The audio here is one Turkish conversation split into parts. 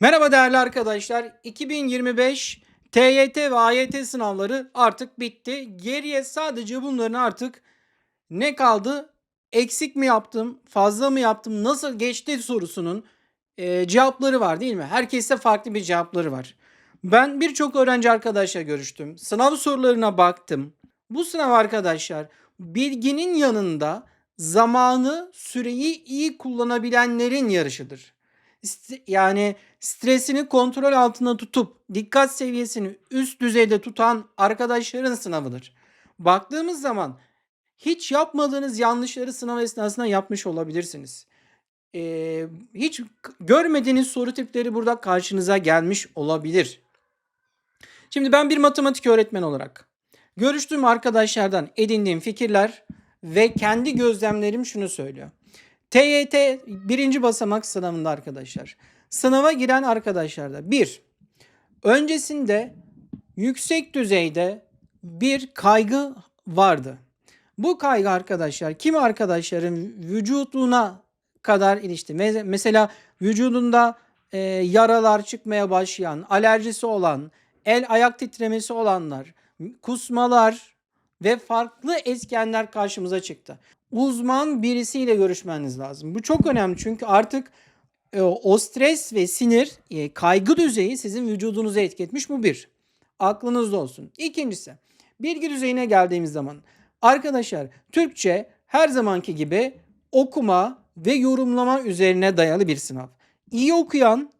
Merhaba değerli arkadaşlar. 2025 TYT ve AYT sınavları artık bitti. Geriye sadece bunların artık ne kaldı? Eksik mi yaptım? Fazla mı yaptım? Nasıl geçti sorusunun e, cevapları var değil mi? Herkeste farklı bir cevapları var. Ben birçok öğrenci arkadaşla görüştüm. Sınav sorularına baktım. Bu sınav arkadaşlar bilginin yanında zamanı, süreyi iyi kullanabilenlerin yarışıdır. Yani stresini kontrol altında tutup dikkat seviyesini üst düzeyde tutan arkadaşların sınavıdır. Baktığımız zaman hiç yapmadığınız yanlışları sınav esnasında yapmış olabilirsiniz. Ee, hiç görmediğiniz soru tipleri burada karşınıza gelmiş olabilir. Şimdi ben bir matematik öğretmeni olarak görüştüğüm arkadaşlardan edindiğim fikirler ve kendi gözlemlerim şunu söylüyor. TYT birinci basamak sınavında arkadaşlar. Sınava giren arkadaşlarda bir, öncesinde yüksek düzeyde bir kaygı vardı. Bu kaygı arkadaşlar kimi arkadaşların vücuduna kadar ilişti. Me- Mesela vücudunda e, yaralar çıkmaya başlayan, alerjisi olan, el ayak titremesi olanlar, kusmalar ve farklı etkenler karşımıza çıktı. Uzman birisiyle görüşmeniz lazım. Bu çok önemli çünkü artık e, o stres ve sinir, e, kaygı düzeyi sizin vücudunuzu etketmiş. Bu bir. Aklınızda olsun. İkincisi, bilgi düzeyine geldiğimiz zaman arkadaşlar Türkçe her zamanki gibi okuma ve yorumlama üzerine dayalı bir sınav. İyi okuyan,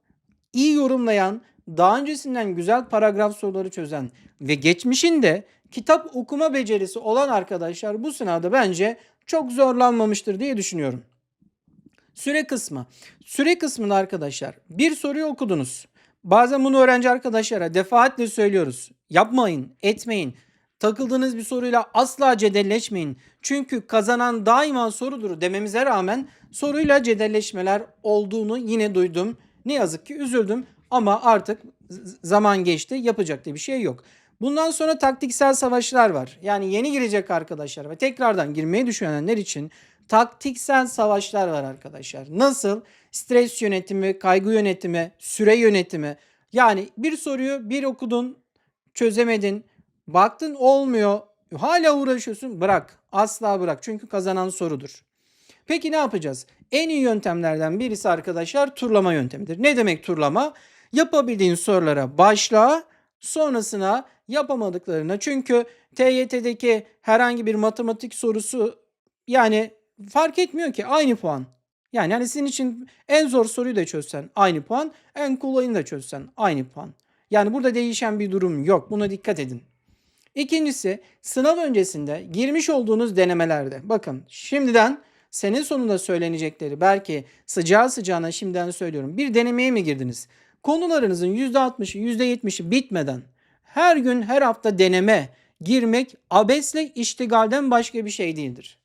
iyi yorumlayan, daha öncesinden güzel paragraf soruları çözen ve geçmişinde kitap okuma becerisi olan arkadaşlar bu sınavda bence çok zorlanmamıştır diye düşünüyorum. Süre kısmı. Süre kısmında arkadaşlar bir soruyu okudunuz. Bazen bunu öğrenci arkadaşlara defaatle söylüyoruz. Yapmayın, etmeyin. Takıldığınız bir soruyla asla cedelleşmeyin. Çünkü kazanan daima sorudur dememize rağmen soruyla cedelleşmeler olduğunu yine duydum. Ne yazık ki üzüldüm ama artık zaman geçti. Yapacak da bir şey yok. Bundan sonra taktiksel savaşlar var. Yani yeni girecek arkadaşlar ve tekrardan girmeyi düşünenler için taktiksel savaşlar var arkadaşlar. Nasıl? Stres yönetimi, kaygı yönetimi, süre yönetimi. Yani bir soruyu bir okudun, çözemedin, baktın olmuyor, hala uğraşıyorsun, bırak. Asla bırak. Çünkü kazanan sorudur. Peki ne yapacağız? En iyi yöntemlerden birisi arkadaşlar turlama yöntemidir. Ne demek turlama? Yapabildiğin sorulara başla, sonrasına yapamadıklarına. Çünkü TYT'deki herhangi bir matematik sorusu yani fark etmiyor ki aynı puan. Yani hani sizin için en zor soruyu da çözsen aynı puan, en kolayını da çözsen aynı puan. Yani burada değişen bir durum yok. Buna dikkat edin. İkincisi sınav öncesinde girmiş olduğunuz denemelerde bakın şimdiden senin sonunda söylenecekleri belki sıcağı sıcağına şimdiden söylüyorum. Bir denemeye mi girdiniz? Konularınızın %60'ı %70'i bitmeden her gün her hafta deneme girmek abesle iştigalden başka bir şey değildir.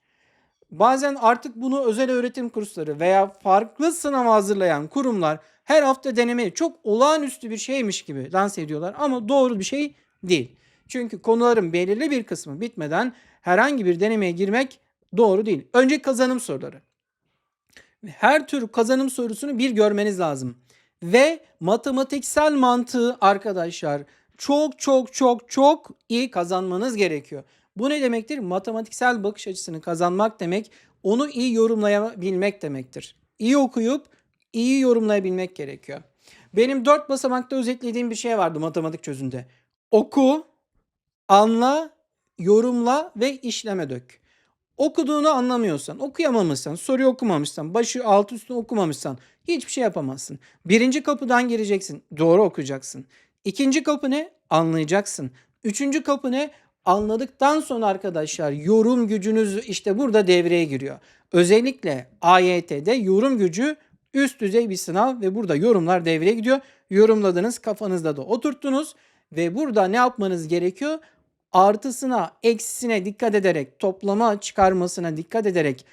Bazen artık bunu özel öğretim kursları veya farklı sınav hazırlayan kurumlar her hafta denemeyi çok olağanüstü bir şeymiş gibi lanse ediyorlar ama doğru bir şey değil. Çünkü konuların belirli bir kısmı bitmeden herhangi bir denemeye girmek doğru değil. Önce kazanım soruları. Her tür kazanım sorusunu bir görmeniz lazım. Ve matematiksel mantığı arkadaşlar çok çok çok çok iyi kazanmanız gerekiyor. Bu ne demektir? Matematiksel bakış açısını kazanmak demek, onu iyi yorumlayabilmek demektir. İyi okuyup iyi yorumlayabilmek gerekiyor. Benim dört basamakta özetlediğim bir şey vardı matematik çözünde. Oku, anla, yorumla ve işleme dök. Okuduğunu anlamıyorsan, okuyamamışsan, soruyu okumamışsan, başı alt üstü okumamışsan hiçbir şey yapamazsın. Birinci kapıdan gireceksin, doğru okuyacaksın. İkinci kapı ne? Anlayacaksın. Üçüncü kapı ne? Anladıktan sonra arkadaşlar yorum gücünüz işte burada devreye giriyor. Özellikle AYT'de yorum gücü üst düzey bir sınav ve burada yorumlar devreye gidiyor. Yorumladınız, kafanızda da oturttunuz ve burada ne yapmanız gerekiyor? Artısına, eksisine dikkat ederek, toplama çıkarmasına dikkat ederek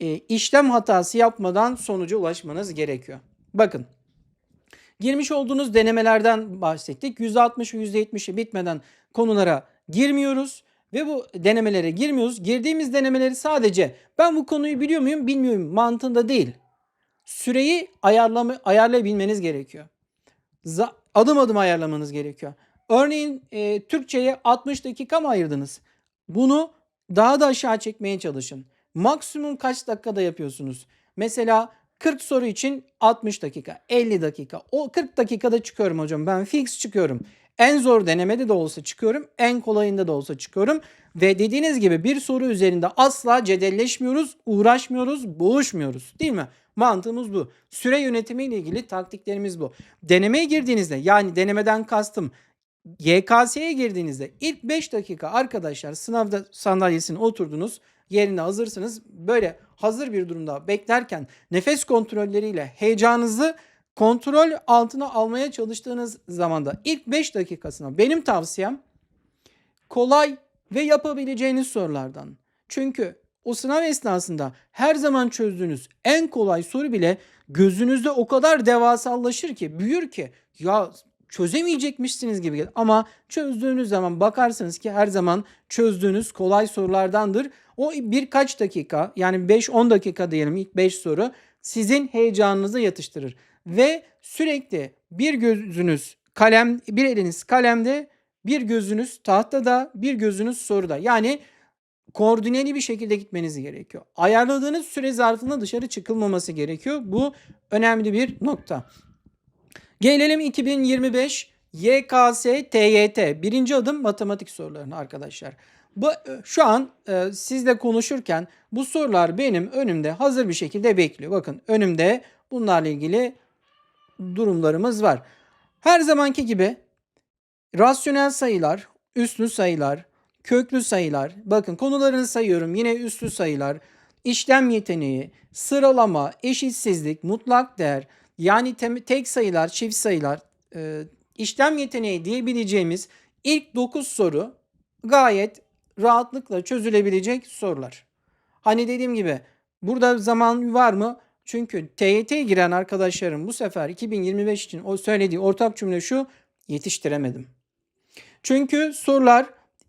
e, işlem hatası yapmadan sonuca ulaşmanız gerekiyor. Bakın girmiş olduğunuz denemelerden bahsettik. %60 ve %70'i bitmeden konulara girmiyoruz ve bu denemelere girmiyoruz. Girdiğimiz denemeleri sadece ben bu konuyu biliyor muyum bilmiyorum mantığında değil. Süreyi ayarlama, ayarlayabilmeniz gerekiyor. adım adım ayarlamanız gerekiyor. Örneğin e, Türkçe'ye 60 dakika mı ayırdınız? Bunu daha da aşağı çekmeye çalışın. Maksimum kaç dakikada yapıyorsunuz? Mesela 40 soru için 60 dakika, 50 dakika. O 40 dakikada çıkıyorum hocam. Ben fix çıkıyorum. En zor denemede de olsa çıkıyorum. En kolayında da olsa çıkıyorum. Ve dediğiniz gibi bir soru üzerinde asla cedelleşmiyoruz, uğraşmıyoruz, boğuşmuyoruz. Değil mi? Mantığımız bu. Süre yönetimiyle ilgili taktiklerimiz bu. Denemeye girdiğinizde yani denemeden kastım YKS'ye girdiğinizde ilk 5 dakika arkadaşlar sınavda sandalyesine oturdunuz. Yerine hazırsınız. Böyle hazır bir durumda beklerken nefes kontrolleriyle heyecanınızı kontrol altına almaya çalıştığınız zamanda ilk 5 dakikasına benim tavsiyem kolay ve yapabileceğiniz sorulardan. Çünkü o sınav esnasında her zaman çözdüğünüz en kolay soru bile gözünüzde o kadar devasallaşır ki, büyür ki ya çözemeyecekmişsiniz gibi gelir. Ama çözdüğünüz zaman bakarsınız ki her zaman çözdüğünüz kolay sorulardandır. O birkaç dakika yani 5-10 dakika diyelim ilk 5 soru sizin heyecanınızı yatıştırır. Ve sürekli bir gözünüz kalem, bir eliniz kalemde, bir gözünüz tahtada, bir gözünüz soruda. Yani koordineli bir şekilde gitmeniz gerekiyor. Ayarladığınız süre zarfında dışarı çıkılmaması gerekiyor. Bu önemli bir nokta. Gelelim 2025 YKS TYT birinci adım matematik sorularına arkadaşlar. Bu şu an e, sizle konuşurken bu sorular benim önümde hazır bir şekilde bekliyor. Bakın önümde bunlarla ilgili durumlarımız var. Her zamanki gibi rasyonel sayılar, üslü sayılar, köklü sayılar. Bakın konularını sayıyorum. Yine üslü sayılar, işlem yeteneği, sıralama, eşitsizlik, mutlak değer, yani tek sayılar, çift sayılar, e, işlem yeteneği diyebileceğimiz ilk 9 soru gayet rahatlıkla çözülebilecek sorular. Hani dediğim gibi burada zaman var mı? Çünkü TYT'ye giren arkadaşlarım bu sefer 2025 için o söylediği ortak cümle şu yetiştiremedim. Çünkü sorular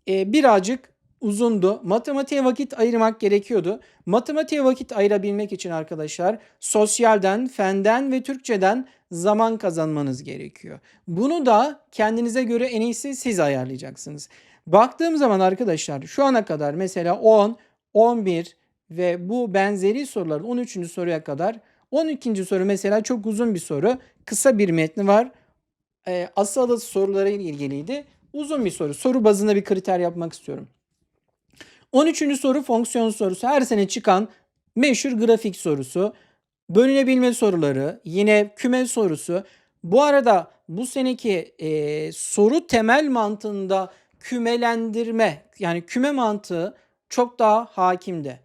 e, birazcık uzundu. Matematiğe vakit ayırmak gerekiyordu. Matematiğe vakit ayırabilmek için arkadaşlar sosyalden, fenden ve Türkçeden zaman kazanmanız gerekiyor. Bunu da kendinize göre en iyisi siz ayarlayacaksınız. Baktığım zaman arkadaşlar şu ana kadar mesela 10, 11 ve bu benzeri soruların 13. soruya kadar 12. soru mesela çok uzun bir soru. Kısa bir metni var. E, asıl sorulara ilgiliydi. Uzun bir soru. Soru bazında bir kriter yapmak istiyorum. 13. soru fonksiyon sorusu. Her sene çıkan meşhur grafik sorusu. Bölünebilme soruları. Yine küme sorusu. Bu arada bu seneki e, soru temel mantığında kümelendirme yani küme mantığı çok daha hakimde.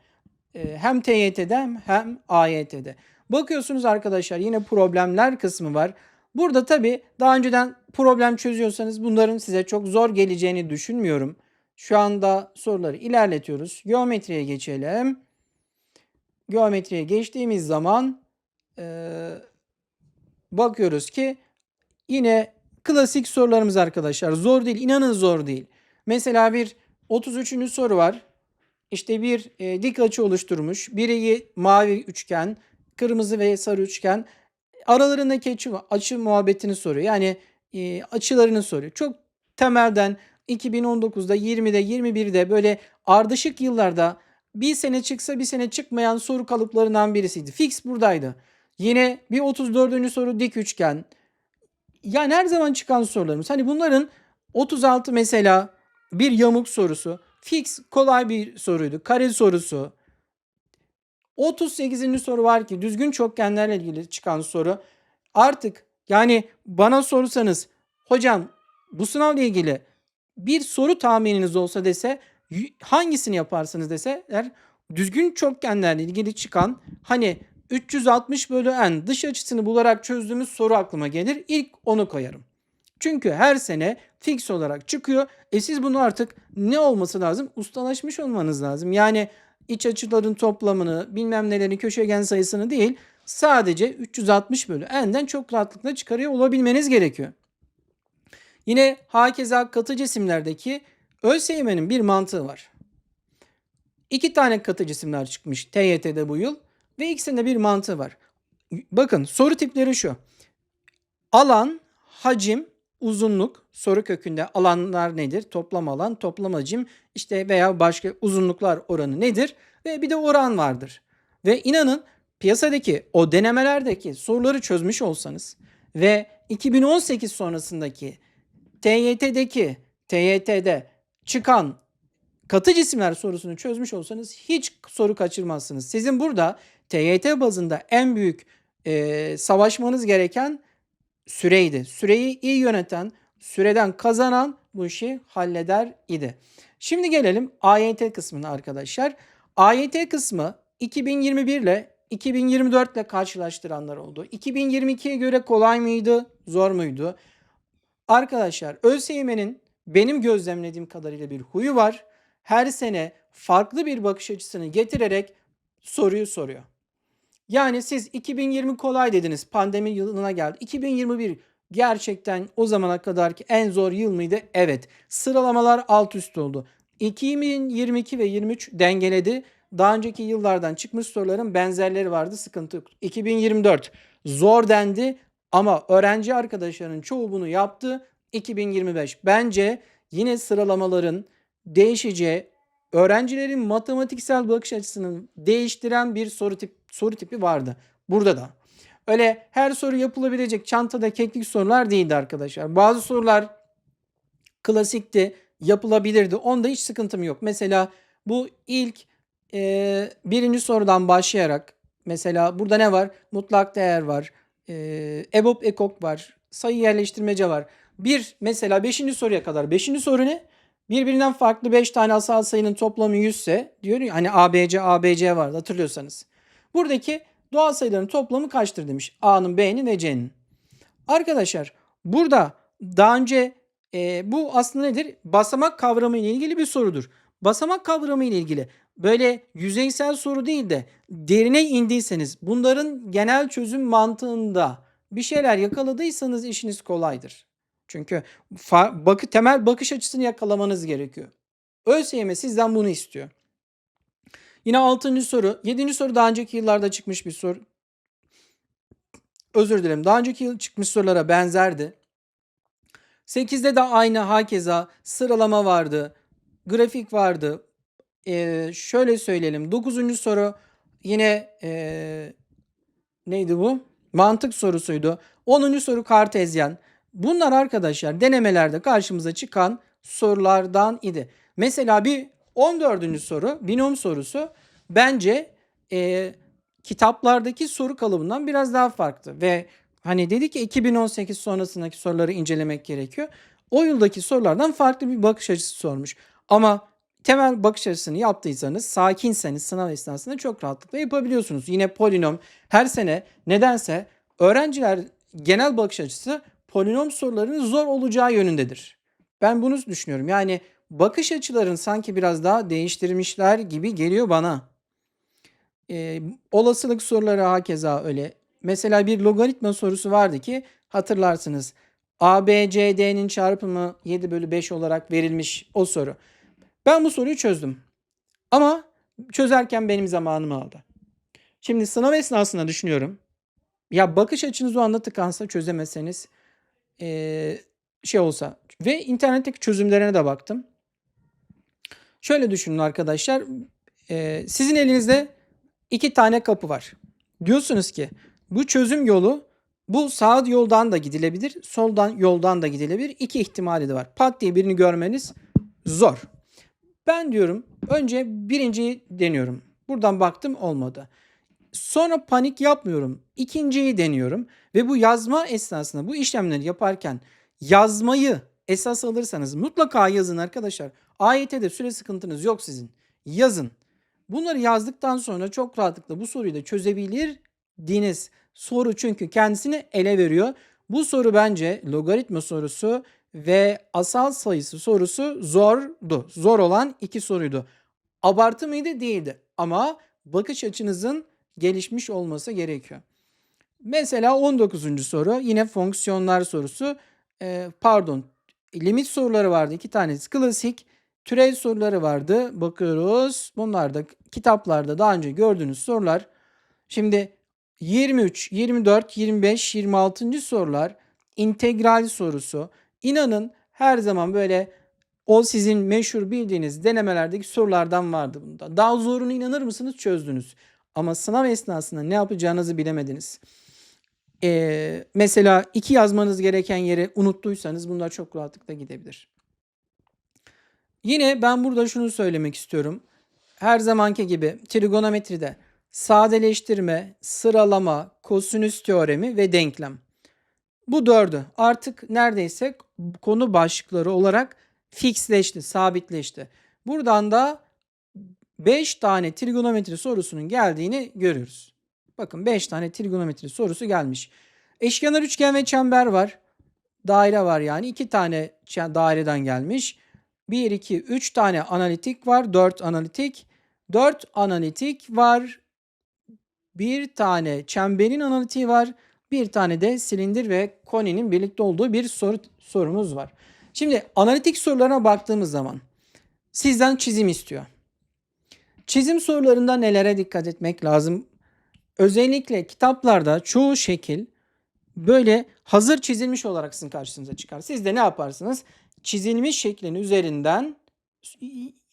E, hem TYT'de hem AYT'de. Bakıyorsunuz arkadaşlar yine problemler kısmı var. Burada tabii daha önceden problem çözüyorsanız bunların size çok zor geleceğini düşünmüyorum. Şu anda soruları ilerletiyoruz. Geometriye geçelim. Geometriye geçtiğimiz zaman e, bakıyoruz ki yine klasik sorularımız arkadaşlar. Zor değil. inanın zor değil. Mesela bir 33. soru var. İşte bir e, dik açı oluşturmuş. Biri mavi üçgen, kırmızı ve sarı üçgen. Aralarındaki açı, açı muhabbetini soruyor. Yani e, açılarını soruyor. Çok temelden 2019'da, 20'de, 21'de böyle ardışık yıllarda bir sene çıksa bir sene çıkmayan soru kalıplarından birisiydi. Fix buradaydı. Yine bir 34. soru dik üçgen. Yani her zaman çıkan sorularımız. Hani bunların 36 mesela bir yamuk sorusu. Fix kolay bir soruydu. Kare sorusu. 38. soru var ki düzgün çokgenlerle ilgili çıkan soru. Artık yani bana sorsanız hocam bu sınavla ilgili bir soru tahmininiz olsa dese hangisini yaparsınız deseler düzgün çokgenlerle ilgili çıkan hani 360 bölü n dış açısını bularak çözdüğümüz soru aklıma gelir. İlk onu koyarım. Çünkü her sene fix olarak çıkıyor. E siz bunu artık ne olması lazım? Ustalaşmış olmanız lazım. Yani iç açıların toplamını, bilmem nelerin köşegen sayısını değil, sadece 360 bölü n'den çok rahatlıkla çıkarıyor olabilmeniz gerekiyor. Yine hakeza katı cisimlerdeki ÖSYM'nin bir mantığı var. İki tane katı cisimler çıkmış TYT'de bu yıl ve ikisinde bir mantığı var. Bakın soru tipleri şu. Alan hacim, uzunluk, soru kökünde alanlar nedir? Toplam alan, toplam hacim işte veya başka uzunluklar oranı nedir? Ve bir de oran vardır. Ve inanın piyasadaki o denemelerdeki soruları çözmüş olsanız ve 2018 sonrasındaki TYT'deki TYT'de çıkan katı cisimler sorusunu çözmüş olsanız hiç soru kaçırmazsınız. Sizin burada TYT bazında en büyük e, savaşmanız gereken süreydi. Süreyi iyi yöneten, süreden kazanan bu işi halleder idi. Şimdi gelelim AYT kısmına arkadaşlar. AYT kısmı 2021 ile 2024 ile karşılaştıranlar oldu. 2022'ye göre kolay mıydı, zor muydu? Arkadaşlar ÖSYM'nin benim gözlemlediğim kadarıyla bir huyu var. Her sene farklı bir bakış açısını getirerek soruyu soruyor. Yani siz 2020 kolay dediniz. Pandemi yılına geldi. 2021 gerçekten o zamana kadarki en zor yıl mıydı? Evet. Sıralamalar alt üst oldu. 2022 ve 23 dengeledi. Daha önceki yıllardan çıkmış soruların benzerleri vardı. Sıkıntı yok. 2024 zor dendi ama öğrenci arkadaşlarının çoğu bunu yaptı. 2025 bence yine sıralamaların değişeceği, öğrencilerin matematiksel bakış açısını değiştiren bir soru tip soru tipi vardı. Burada da. Öyle her soru yapılabilecek çantada keklik sorular değildi arkadaşlar. Bazı sorular klasikti, yapılabilirdi. Onda hiç sıkıntım yok. Mesela bu ilk e, birinci sorudan başlayarak mesela burada ne var? Mutlak değer var. E, EBOB ekok var. Sayı yerleştirmece var. Bir mesela beşinci soruya kadar. Beşinci soru ne? Birbirinden farklı 5 tane asal sayının toplamı 100 ise diyor ya hani ABC ABC vardı hatırlıyorsanız. Buradaki doğal sayıların toplamı kaçtır demiş. A'nın, B'nin ve C'nin. Arkadaşlar burada daha önce e, bu aslında nedir? Basamak kavramı ile ilgili bir sorudur. Basamak kavramı ile ilgili böyle yüzeysel soru değil de derine indiyseniz bunların genel çözüm mantığında bir şeyler yakaladıysanız işiniz kolaydır. Çünkü bakı, temel bakış açısını yakalamanız gerekiyor. ÖSYM sizden bunu istiyor. Yine 6. soru. 7. soru daha önceki yıllarda çıkmış bir soru. Özür dilerim. Daha önceki yıl çıkmış sorulara benzerdi. 8'de de aynı hakeza sıralama vardı. Grafik vardı. Ee, şöyle söyleyelim. 9. soru yine ee, neydi bu? Mantık sorusuydu. 10. soru kartezyen. Bunlar arkadaşlar denemelerde karşımıza çıkan sorulardan idi. Mesela bir 14. soru binom sorusu bence e, kitaplardaki soru kalıbından biraz daha farklı ve hani dedi ki 2018 sonrasındaki soruları incelemek gerekiyor. O yıldaki sorulardan farklı bir bakış açısı sormuş. Ama temel bakış açısını yaptıysanız, sakinseniz sınav esnasında çok rahatlıkla yapabiliyorsunuz. Yine polinom her sene nedense öğrenciler genel bakış açısı polinom sorularının zor olacağı yönündedir. Ben bunu düşünüyorum. Yani bakış açıların sanki biraz daha değiştirmişler gibi geliyor bana. Ee, olasılık soruları hakeza öyle. Mesela bir logaritma sorusu vardı ki hatırlarsınız. ABCD'nin çarpımı 7 bölü 5 olarak verilmiş o soru. Ben bu soruyu çözdüm. Ama çözerken benim zamanımı aldı. Şimdi sınav esnasında düşünüyorum. Ya bakış açınız o anda tıkansa çözemezseniz ee, şey olsa ve internetteki çözümlerine de baktım. Şöyle düşünün arkadaşlar. Ee, sizin elinizde iki tane kapı var. Diyorsunuz ki bu çözüm yolu bu sağ yoldan da gidilebilir, soldan yoldan da gidilebilir. İki ihtimali de var. Pat diye birini görmeniz zor. Ben diyorum önce birinciyi deniyorum. Buradan baktım olmadı. Sonra panik yapmıyorum. İkinciyi deniyorum ve bu yazma esnasında bu işlemleri yaparken yazmayı esas alırsanız mutlaka yazın arkadaşlar. AYT'de süre sıkıntınız yok sizin. Yazın. Bunları yazdıktan sonra çok rahatlıkla bu soruyu da çözebilirdiniz. Soru çünkü kendisini ele veriyor. Bu soru bence logaritma sorusu ve asal sayısı sorusu zordu. Zor olan iki soruydu. Abartı mıydı? Değildi. Ama bakış açınızın gelişmiş olması gerekiyor. Mesela 19. soru yine fonksiyonlar sorusu. Ee, pardon limit soruları vardı. iki tanesi klasik. Türev soruları vardı. Bakıyoruz. Bunlar da kitaplarda daha önce gördüğünüz sorular. Şimdi 23, 24, 25, 26. sorular integral sorusu. İnanın her zaman böyle o sizin meşhur bildiğiniz denemelerdeki sorulardan vardı bunda. Daha zorunu inanır mısınız çözdünüz. Ama sınav esnasında ne yapacağınızı bilemediniz. Ee, mesela iki yazmanız gereken yere unuttuysanız bunlar çok rahatlıkla gidebilir. Yine ben burada şunu söylemek istiyorum. Her zamanki gibi trigonometride sadeleştirme, sıralama, kosinüs teoremi ve denklem. Bu dördü artık neredeyse konu başlıkları olarak fixleşti, sabitleşti. Buradan da 5 tane trigonometri sorusunun geldiğini görüyoruz. Bakın 5 tane trigonometri sorusu gelmiş. Eşkenar üçgen ve çember var. Daire var yani. 2 tane daireden gelmiş. 1, 2, 3 tane analitik var. 4 analitik. 4 analitik var. Bir tane çemberin analitiği var. Bir tane de silindir ve koninin birlikte olduğu bir soru sorumuz var. Şimdi analitik sorularına baktığımız zaman sizden çizim istiyor. Çizim sorularında nelere dikkat etmek lazım? Özellikle kitaplarda çoğu şekil böyle hazır çizilmiş olarak sizin karşınıza çıkar. Siz de ne yaparsınız? Çizilmiş şeklin üzerinden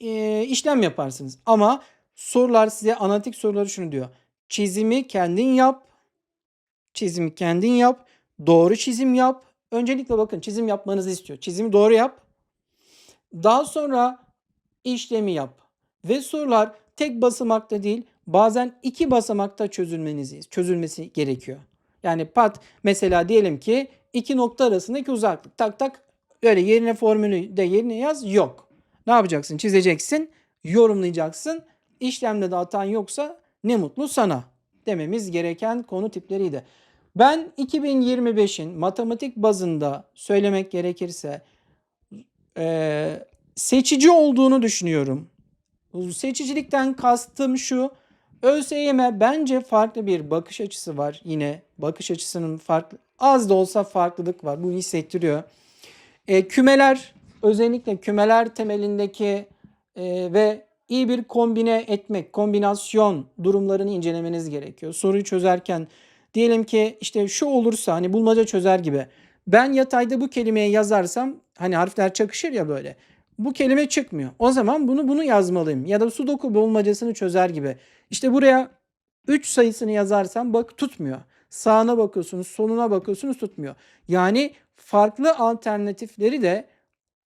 e, işlem yaparsınız. Ama sorular size analitik soruları şunu diyor. Çizimi kendin yap. Çizimi kendin yap. Doğru çizim yap. Öncelikle bakın çizim yapmanızı istiyor. Çizimi doğru yap. Daha sonra işlemi yap. Ve sorular tek basamakta değil bazen iki basamakta çözülmenizi, çözülmesi gerekiyor. Yani pat mesela diyelim ki iki nokta arasındaki uzaklık tak tak öyle yerine formülü de yerine yaz yok. Ne yapacaksın? Çizeceksin, yorumlayacaksın. İşlemde de hatan yoksa ne mutlu sana dememiz gereken konu tipleriydi. Ben 2025'in matematik bazında söylemek gerekirse eee, seçici olduğunu düşünüyorum. Seçicilikten kastım şu. ÖSYM bence farklı bir bakış açısı var yine. Bakış açısının farklı az da olsa farklılık var. Bu hissettiriyor. E, kümeler özellikle kümeler temelindeki e, ve iyi bir kombine etmek, kombinasyon durumlarını incelemeniz gerekiyor. Soruyu çözerken diyelim ki işte şu olursa hani bulmaca çözer gibi. Ben yatayda bu kelimeyi yazarsam hani harfler çakışır ya böyle. Bu kelime çıkmıyor. O zaman bunu bunu yazmalıyım. Ya da sudoku bulmacasını çözer gibi. İşte buraya 3 sayısını yazarsam bak tutmuyor. Sağına bakıyorsunuz, soluna bakıyorsunuz tutmuyor. Yani farklı alternatifleri de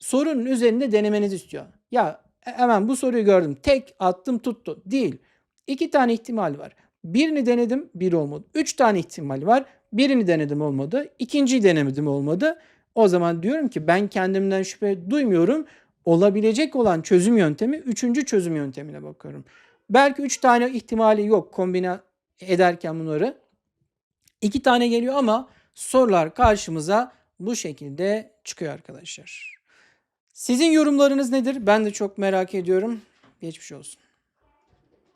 sorunun üzerinde denemenizi istiyor. Ya hemen bu soruyu gördüm. Tek attım tuttu. Değil. İki tane ihtimal var. Birini denedim, biri olmadı. Üç tane ihtimal var. Birini denedim olmadı. İkinciyi denemedim olmadı. O zaman diyorum ki ben kendimden şüphe duymuyorum. Olabilecek olan çözüm yöntemi üçüncü çözüm yöntemine bakıyorum. Belki üç tane ihtimali yok kombine ederken bunları. İki tane geliyor ama sorular karşımıza bu şekilde çıkıyor arkadaşlar. Sizin yorumlarınız nedir? Ben de çok merak ediyorum. Geçmiş olsun.